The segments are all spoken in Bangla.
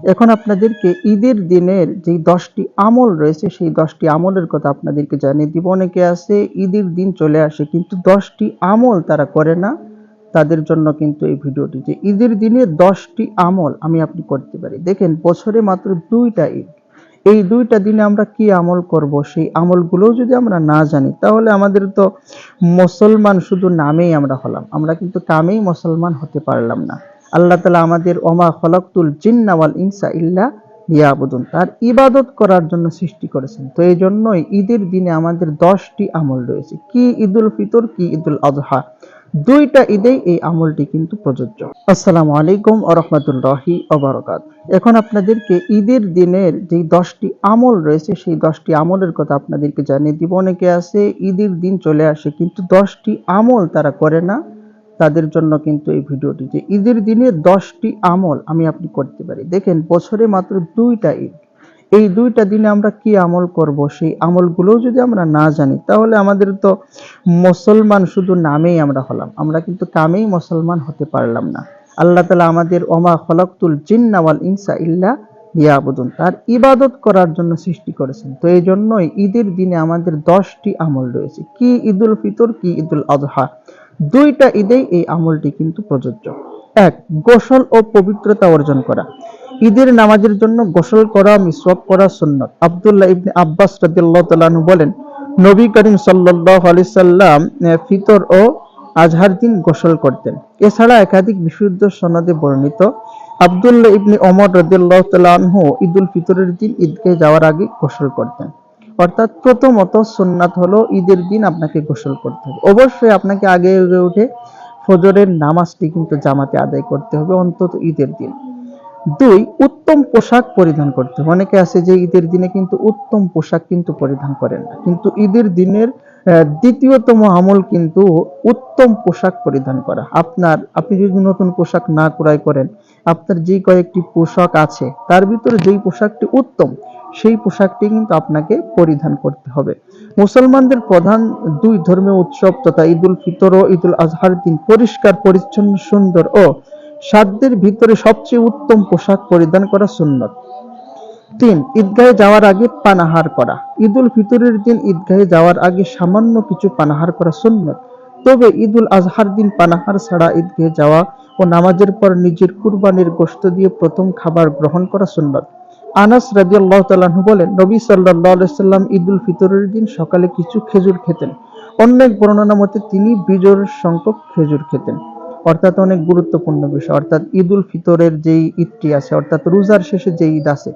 এখন আপনাদেরকে ঈদের দিনের যে দশটি আমল রয়েছে, সেই দশটি আমলের কথা আপনাদেরকে জানিয়ে দিব। অনেকে আছে, ঈদের দিন চলে আসে, কিন্তু দশটি আমল তারা করে না। তাদের জন্য কিন্তু এই ভিডিওটি যে ঈদের দিনে দশটি আমল আমি আপনি করতে পারি। দেখেন, বছরে মাত্র দুইটা ঈদ। এই দুইটা দিনে আমরা কি আমল করব? সেই আমলগুলোও যদি আমরা না জানি, তাহলে আমাদের তো মুসলমান শুধু নামেই আমরা হলাম। আমরা কিন্তু কামেই মুসলমান হতে পারলাম না। আল্লাহ তালা আমাদের ওমা খলকতুল জিন্নাওয়াল ইনসা ইল্লা লিয়াবুদুন। তার ইবাদত করার জন্য সৃষ্টি করেছেন। তো এই জন্যই ঈদের দিনে আমাদের দশটি আমল রয়েছে। কি ঈদুল ফিতর, কি ঈদুল আজহা দুইটা ঈদেই এই আমলটি কিন্তু প্রযোজ্য। আসসালামু আলাইকুম রহমতুল্লাহি অবরকাত এখন আপনাদেরকে ঈদের দিনের যে দশটি আমল রয়েছে, সেই দশটি আমলের কথা আপনাদেরকে জানিয়ে দিব। অনেকে আছে, ঈদের দিন চলে আসে, কিন্তু দশটি আমল তারা করে না। তাদের জন্য কিন্তু এই ভিডিওটি যে ঈদের দিনে দশটি আমল আমি আপনি করতে পারি। দেখেন, বছরে মাত্র দুইটা ঈদ। এই দুইটা দিনে আমরা কি আমল করব? সেই আমলগুলোও যদি আমরা না জানি, তাহলে আমাদের তো মুসলমান শুধু নামেই আমরা হলাম। আমরা কিন্তু কামেই মুসলমান হতে পারলাম না। আল্লাহ তালা আমাদের, ওমা খলকতুল জিন্নাওয়াল ইনসা ইল্লা লিয়াবুদুন। তার ইবাদত করার জন্য সৃষ্টি করেছেন। তো এই জন্যই ঈদের দিনে আমাদের দশটি আমল রয়েছে। কি ঈদুল ফিতর, কি ঈদুল আজহা দুইটা ঈদেই এই আমলটি কিন্তু প্রযোজ্য। এক, গোসল ও পবিত্রতা অর্জন করা। ঈদের নামাজের জন্য গোসল করা, মিসওয়াক করা সুন্নত। আব্দুল্লাহ ইবনে আব্বাস রাদিয়াল্লাহু তাআলা আনহু বলেন, নবী করিম সাল্লাল্লাহু আলাইহি সাল্লাম ফিতর ও আজহার দিন গোসল করতেন। এছাড়া একাধিক বিশুদ্ধ সনদে বর্ণিত, আব্দুল্লাহ ইবনে ওমর রাদিয়াল্লাহু তাআলা আনহু ঈদুল ফিতরের দিন ঈদকে যাওয়ার আগে গোসল করতেন। অর্থাৎ প্রথমত সুন্নাত হলো ঈদের দিন আপনাকে গোসল করতে হবে। অবশ্যই আপনাকে আগে উঠে ফজরের নামাজটি কিন্তু জামাতে আদায় করতে হবে, অন্তত ঈদের দিন। দুই, উত্তম পোশাক পরিধান করতে হবে। অনেকে আছে যে ঈদের দিনে কিন্তু উত্তম পোশাক কিন্তু পরিধান করেন না। কিন্তু ঈদের দিনের দ্বিতীয়তম আমল কিন্তু উত্তম পোশাক পরিধান করা। আপনার, আপনি যদি নতুন পোশাক না ক্রয় করেন, আপনার যে কয়েকটি পোশাক আছে, তার ভিতরে যেই পোশাকটি উত্তম সেই পোশাকটি কিন্তু আপনাকে পরিধান করতে হবে। মুসলমানদের প্রধান দুই ধর্মীয় উৎসব তথা ঈদুল ফিতর ও ঈদুল আজহার দিন পরিষ্কার, পরিচ্ছন্ন, সুন্দর ও সাধ্যের ভিতরে সবচেয়ে উত্তম পোশাক পরিধান করা সুন্নত। তিন, ঈদগাহে যাওয়ার আগে পানাহার করা। ঈদুল ফিতরের দিন ঈদগাহে যাওয়ার আগে সামান্য কিছু পানাহার করা সুন্নত। তবে ঈদুল আজহার দিন পানাহার ছাড়া ঈদগাহে যাওয়া ও নামাজের পর নিজের কুরবানির গোশত দিয়ে প্রথম খাবার গ্রহণ করা সুন্নত। আনাস তাআলা আনহু বলেন, নবী আলাইহি সাল্লাম ঈদুল ফিতরের দিন সকালে কিছু খেজুর খেতেন। অন্য এক বর্ণনা মতে তিনি বিজোড় সংখ্যক খেজুর খেতেন। অর্থাৎ অনেক গুরুত্বপূর্ণ বিষয়। অর্থাৎ ঈদুল ফিতরের যেই ঈদটি আছে, অর্থাৎ রোজার শেষে যে ঈদ আছে,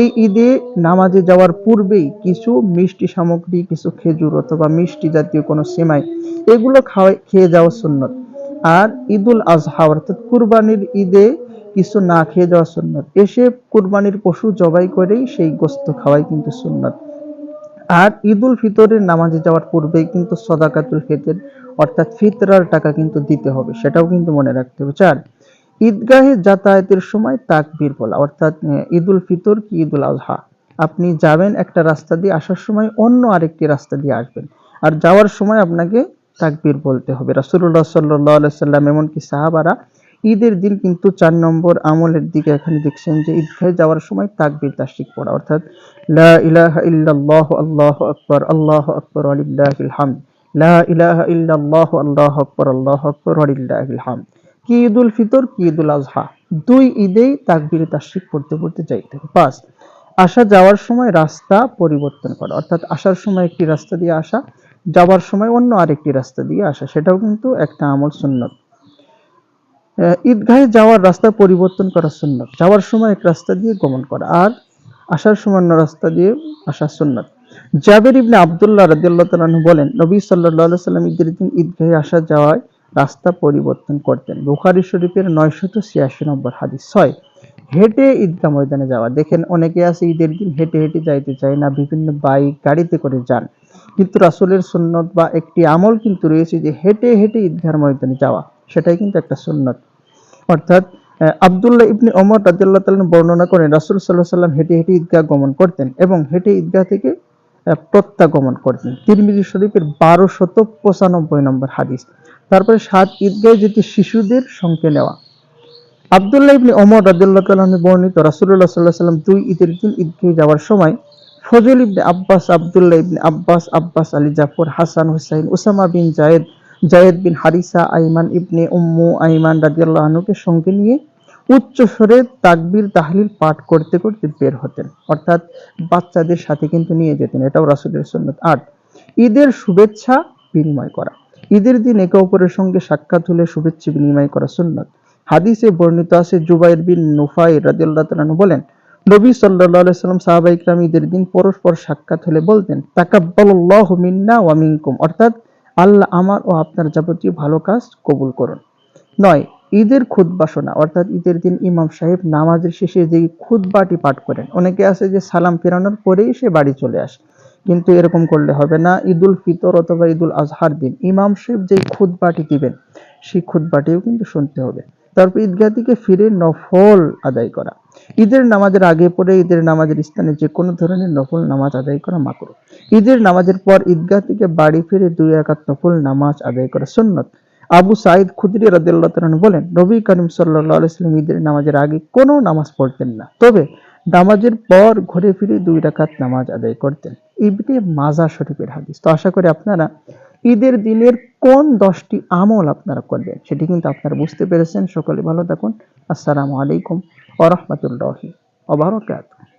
এই ঈদে নামাজে যাওয়ার পূর্বেই কিছু মিষ্টি সামগ্রী, কিছু খেজুর অথবা মিষ্টি জাতীয় কোনো সেমাই, এগুলো খাওয়াই, খেয়ে যাওয়া সুন্নত। আর ঈদুল আজহা, অর্থাৎ কুরবানির ঈদে কিছু না খেয়ে যাওয়া সুন্নত। এসে কুরবানির পশু জবাই করেই সেই গোস্ত খাওয়াই কিন্তু সুন্নত। আর ঈদুল ফিতরের নামাজে যাওয়ার পূর্বেই কিন্তু সদাকাতুল ফিতর, অর্থাৎ ফিতরার টাকা কিন্তু দিতে হবে, সেটাও কিন্তু মনে রাখতে হবে। চার, ঈদগাহে যাতায়াতের সময় তাকবীর বলা, অর্থাৎ ঈদুল ফিতর কি ঈদুল আজহা? আপনি যাবেন একটা রাস্তা দিয়ে, আসার সময় অন্য আরেকটি রাস্তা দিয়ে আসবেন। আর যাওয়ার সময় আপনাকে তাকবীর বলতে হবে। রাসূলুল্লাহ সাল্লাল্লাহু আলাইহি সাল্লাম, এমনকি সাহাবারা ঈদের দিন কিন্তু চার নম্বর আমলের দিকে এখানে দেখছেন যে ঈদগাহে যাওয়ার সময় তাকবীর, তাশরিক পড়া, অর্থাৎ ফিতর, কি পড়তে পাঁচ, আসা যাওয়ার সময় রাস্তা পরিবর্তন করা। অর্থাৎ আসার সময় একটি রাস্তা দিয়ে আসা, যাওয়ার সময় অন্য আরেকটি রাস্তা দিয়ে আসা। সেটাও কিন্তু একটা আমল সুন্নত। ঈদগাহে যাওয়ার রাস্তা পরিবর্তন করা সুন্নত। যাওয়ার সময় এক রাস্তা দিয়ে গমন করা আর আসার সময় অন্য রাস্তা দিয়ে আসা সুন্নত। জাবের ইবনে আব্দুল্লাহ রাদিয়াল্লাহু তাআলা বলেন, নবী আলাইহি সাল্লাম ঈদের দিন ঈদগাহে আসা যাওয়ায় রাস্তা পরিবর্তন করতেন। বুখারী শরীফের 986 নম্বর হাদিস। ছয়, হেঁটে ঈদগাহ ময়দানে যাওয়া। দেখেন অনেকে আছে ঈদের দিন হেঁটে হেঁটে যাইতে চায় না, বিভিন্ন বাইক গাড়িতে করে যান। কিন্তু রাসূলের সুন্নত বা একটি আমল কিন্তু রয়েছে যে হেঁটে হেঁটে ঈদগাহ ময়দানে যাওয়া। সেটাই কিন্তু একটা সুন্নত। অর্থাৎ আব্দুল্লাহ ইবনে ওমর রাদিয়াল্লাহু তাআলা বর্ণনা করেন রাসূল আলাইহি সাল্লাম হেঁটে হেঁটে ঈদগাহ গমন করতেন এবং হেঁটে ঈদগাহ থেকে প্রত্যাগমন করতেন। তিরমিজি শরীফের বারোশত পঁচানব্বই নম্বর হাদিস। তারপরে সাত ঈদগাহে যেটি শিশুদের সঙ্গে নেওয়া। আব্দুল্লাহ ইবনে ওমর রাদিয়াল্লাহু তাআলা বর্ণিত রাসুল্লাহ সাল্লাহ সাল্লাম দুই ঈদের দিন ঈদগাহে যাওয়ার সময় Fazl ibn Abbas, Abdullah ibn Abbas Abbas Ali Jafar, Hasan, Husain Usama bin Zayd Zayd bin Haritha Ayman ibn Umm Ayman রাদিয়াল্লাহু আনহুকে সঙ্গে নিয়ে উচ্চ স্বরে তাকবীর, তাহলিল পাঠ করতে করতে বের হতেন। অর্থাৎ বাচ্চাদের সাথে কিন্তু নিয়ে যেতেন। এটাও রাসূলের সুন্নাত। আট, ঈদের শুভেচ্ছা বিনিময় করা। ঈদের দিন একে অপরের সঙ্গে সাক্ষাৎ হলে শুভেচ্ছা বিনিময় করা সুন্নাত। হাদিসে বর্ণিত আছে, জুবাইর বিন নুফাই রাদিয়াল্লাহু তাআলা আনহু বলেন, নবী আলাইহি সাল্লাম সাহাবা ইকরাম ঈদের দিন পরস্পর সাক্ষাৎ হলে বলতেন, তাকাব্বালাল্লাহু মিন্না ওয়া মিনকুম। অর্থাৎ আল্লাহ আমার ও আপনার যাবতীয় ভালো কাজ কবুল করুন। নয়, ঈদের খুদ বাসনা অর্থাৎ ঈদের দিন ইমাম সাহেব নামাজের শেষে যেই খুতবাটি পাঠ করেন, অনেকে আছে যে সালাম ফেরানোর পরেই সে বাড়ি চলে আসে, কিন্তু এরকম করলে হবে না, ঈদুল ফিতর অথবা ঈদুল আজহার দিন, ইমাম সাহেব যেই খুতবাটি দিবেন, সেই খুতবাটিও কিন্তু শুনতে হবে। তারপর ঈদগাহ থেকে ফিরে নফল আদায় করা। ঈদের নামাজের আগে পরে ঈদের নামাজের স্থানে যে কোনো ধরনের নফল নামাজ আদায় করা মাকরু ঈদের নামাজের পর ঈদগাহ থেকে বাড়ি ফিরে দুই একাত নফল নামাজ আদায় করা সুন্নত। আবু সাইদ খুদরি রাদিয়াল্লাহু তাআলা বলেন, নবী করিম সাল্লাল্লাহু আলাইহি ওয়াসাল্লাম ঈদের নামাজের আগে কোনো নামাজ পড়তেন না। তবে নামাজের পর ঘুরে ফিরে দুই রাকাত নামাজ আদায় করতেন। ইবনে মাজা শরীফের হাদিস। তো আশা করি আপনারা ঈদের দিনের কোন দশটি আমল আপনারা করবেন, সেটি কিন্তু আপনারা বুঝতে পেরেছেন। সকলে ভালো থাকুন। আসসালামু আলাইকুম ওয়া রাহমাতুল্লাহি ওয়া বারাকাতুহু।